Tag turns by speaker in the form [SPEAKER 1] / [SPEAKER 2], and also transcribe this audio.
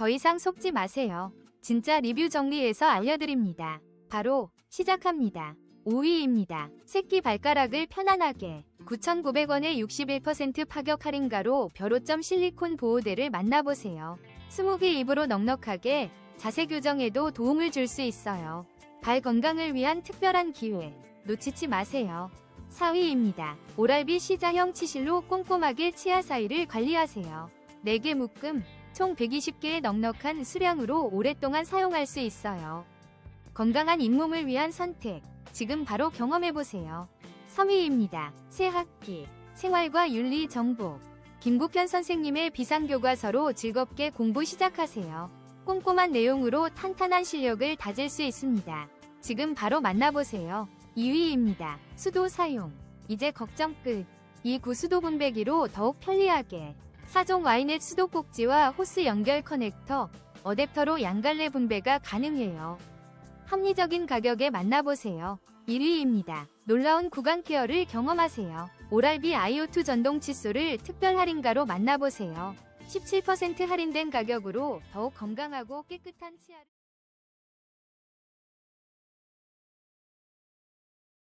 [SPEAKER 1] 더 이상 속지 마세요. 진짜 리뷰 정리해서 알려드립니다. 바로 시작합니다. 5위입니다. 새끼 발가락을 편안하게 9,900원에 61% 파격 할인가로 벼로점 실리콘 보호대를 만나보세요. 스무개 입으로 넉넉하게 자세 교정에도 도움을 줄 수 있어요. 발 건강을 위한 특별한 기회 놓치지 마세요. 4위입니다. 오랄비 시자형 치실로 꼼꼼하게 치아 사이를 관리하세요. 4개 묶음, 총 120개의 넉넉한 수량으로 오랫동안 사용할 수 있어요. 건강한 잇몸을 위한 선택, 지금 바로 경험해보세요. 3위입니다. 새 학기, 생활과 윤리 정복. 김국현 선생님의 비상교과서로 즐겁게 공부 시작하세요. 꼼꼼한 내용으로 탄탄한 실력을 다질 수 있습니다. 지금 바로 만나보세요. 2위입니다. 수도 사용. 이제 걱정 끝. 이 구수도 분배기로 더욱 편리하게. 사종 와이넷 수도 꼭지와 호스 연결 커넥터, 어댑터로 양갈래 분배가 가능해요. 합리적인 가격에 만나보세요. 1위입니다. 놀라운 구강 케어를 경험하세요. 오랄비 아이오2 전동 칫솔을 특별 할인가로 만나보세요. 17% 할인된 가격으로 더욱 건강하고 깨끗한 치아를